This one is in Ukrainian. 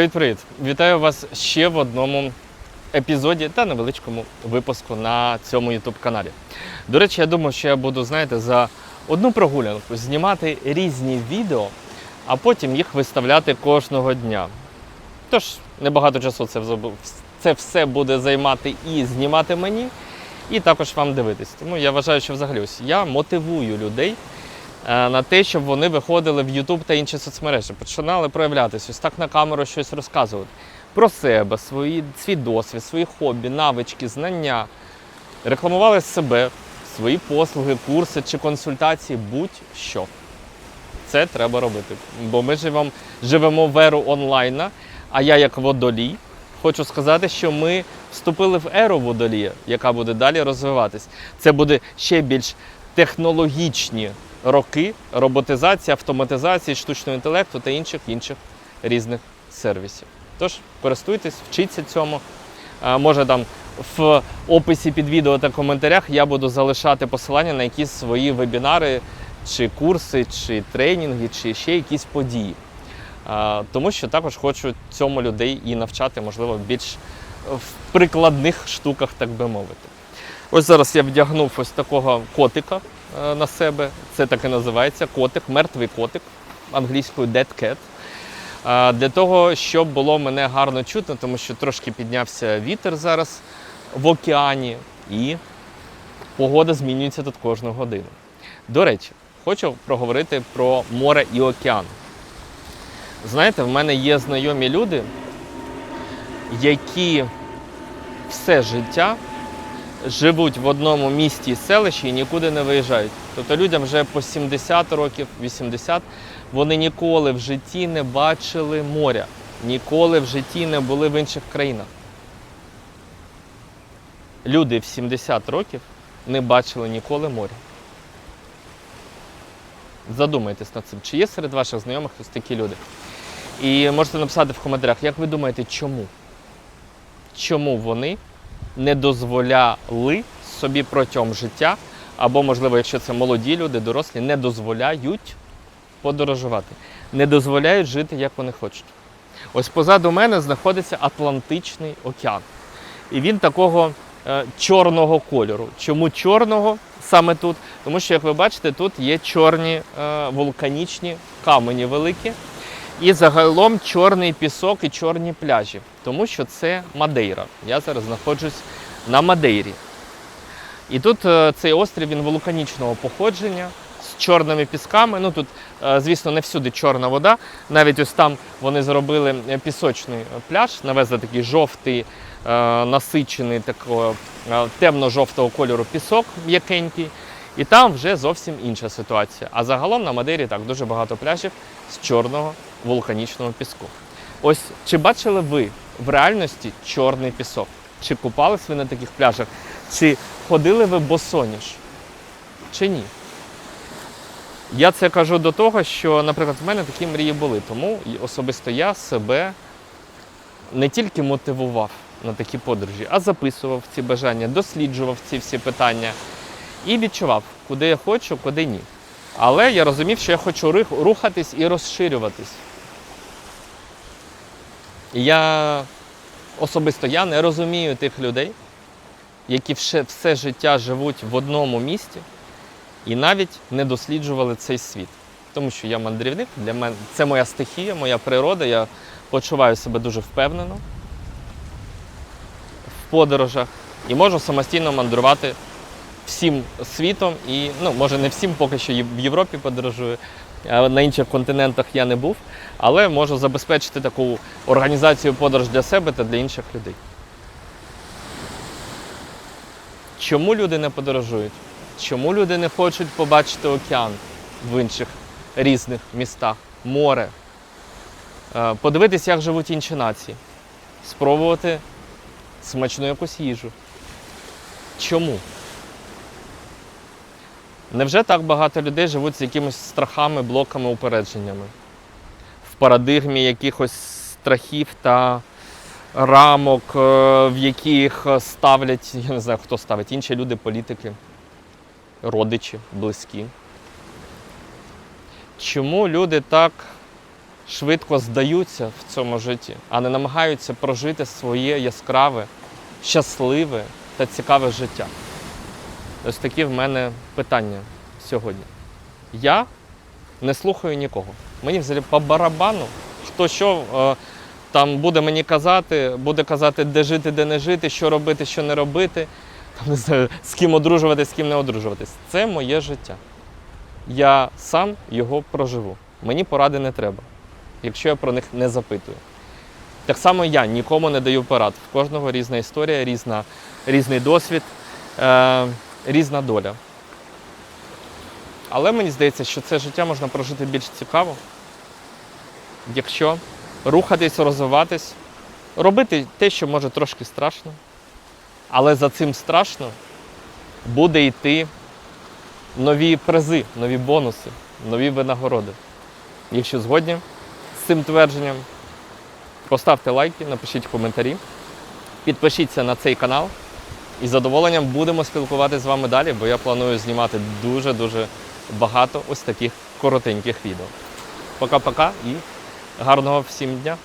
Привіт-привіт! Вітаю вас ще в одному епізоді та невеличкому випуску на цьому YouTube каналі. До речі, я думаю, що я буду, знаєте, за одну прогулянку знімати різні відео, а потім їх виставляти кожного дня. Тож, небагато часу це, це все буде займати і знімати мені, і також вам дивитись. Тому я вважаю, що взагалі ось я мотивую людей на те, щоб вони виходили в YouTube та інші соцмережі, починали проявлятися, ось так на камеру щось розказувати про себе, свої, свій досвід, свої хобі, навички, знання, рекламували себе, свої послуги, курси чи консультації, будь-що. Це треба робити. Бо ми живемо, живемо в еру онлайна, а я як водолій хочу сказати, що ми вступили в еру водолія, яка буде далі розвиватись. Це буде ще більш технологічні роки роботизації, автоматизації, штучного інтелекту та інших інших різних сервісів. Тож користуйтесь, вчіться цьому. Може там в описі під відео та коментарях я буду залишати посилання на якісь свої вебінари, чи курси, чи тренінги, чи ще якісь події. Тому що також хочу цьому людей і навчати, можливо, більш в прикладних штуках, так би мовити. Ось зараз я вдягнув ось такого котика на себе. Це так і називається котик, мертвий котик, англійською dead cat. Для того, щоб було мене гарно чутно, тому що трошки піднявся вітер зараз в океані, і погода змінюється тут кожну годину. До речі, хочу проговорити про море і океан. Знаєте, в мене є знайомі люди, які все життя живуть в одному місті і селищі і нікуди не виїжджають. Тобто людям вже по 70 років, 80, вони ніколи в житті не бачили моря, ніколи в житті не були в інших країнах. Люди в 70 років не бачили ніколи моря. Задумайтесь над цим, чи є серед ваших знайомих ось такі люди. І можете написати в коментарях, як ви думаєте, чому? Чому вони не дозволяли собі протягом життя, або, можливо, якщо це молоді люди, дорослі, не дозволяють подорожувати, не дозволяють жити, як вони хочуть. Ось позаду мене знаходиться Атлантичний океан. І він такого е, чорного кольору. Чому чорного саме тут? Тому що, як ви бачите, тут є чорні е, вулканічні камені великі. І загалом чорний пісок і чорні пляжі, тому що це Мадейра. Я зараз знаходжусь на Мадейрі. І тут е, цей острів він вулканічного походження з чорними пісками. Ну тут, е, звісно, не всюди чорна вода. Навіть ось там вони зробили е, пісочний пляж, навезли такий жовтий, насичений такого темно-жовтого кольору пісок м'якенький. І там вже зовсім інша ситуація. А загалом на Мадейрі так дуже багато пляжів з чорного вулканічного піску. Ось чи бачили ви в реальності чорний пісок? Чи купались ви на таких пляжах? Чи ходили ви босоніж? Чи ні? Я це кажу до того, що, наприклад, в мене такі мрії були. Тому особисто я себе не тільки мотивував на такі подорожі, а записував ці бажання, досліджував ці всі питання і відчував, куди я хочу, куди ні. Але я розумів, що я хочу рухатись і розширюватись. І я особисто я не розумію тих людей, які все, все життя живуть в одному місті і навіть не досліджували цей світ. Тому що я мандрівник, для мене це моя стихія, моя природа. Я почуваю себе дуже впевнено в подорожах і можу самостійно мандрувати всім світом. І, ну, може, не всім, поки що в Європі подорожую, на інших континентах я не був, але можу забезпечити таку організацію подорож для себе та для інших людей. Чому люди не подорожують? Чому люди не хочуть побачити океан в інших різних містах, море? Е, Подивитись, як живуть інші нації, спробувати смачну якусь їжу. Чому? Невже так багато людей живуть з якимись страхами, блоками, упередженнями? В парадигмі якихось страхів та рамок, е, в яких ставлять, я не знаю, хто ставить, інші люди, політики, родичі, близькі. Чому люди так швидко здаються в цьому житті, а не намагаються прожити своє яскраве, щасливе та цікаве життя. Ось такі в мене питання сьогодні. Я не слухаю нікого. Мені взагалі по барабану, хто що е, там буде мені казати, буде казати, де жити, де не жити, що робити, що не робити, там, не знаю, з ким одружуватись, з ким не одружуватись. Це моє життя. Я сам його проживу. Мені поради не треба, якщо я про них не запитую. Так само я нікому не даю порад. В кожного різна історія, різна, різний досвід, е, різна доля. Але мені здається, що це життя можна прожити більш цікаво, якщо рухатись, розвиватись, робити те, що може трошки страшно. Але за цим страшно буде йти нові призи, нові бонуси, нові винагороди. Якщо згодні з цим твердженням, поставте лайки, напишіть коментарі, підпишіться на цей канал. І з задоволенням будемо спілкуватися з вами далі, бо я планую знімати дуже-дуже багато ось таких коротеньких відео. Пока-пока і гарного всім дня!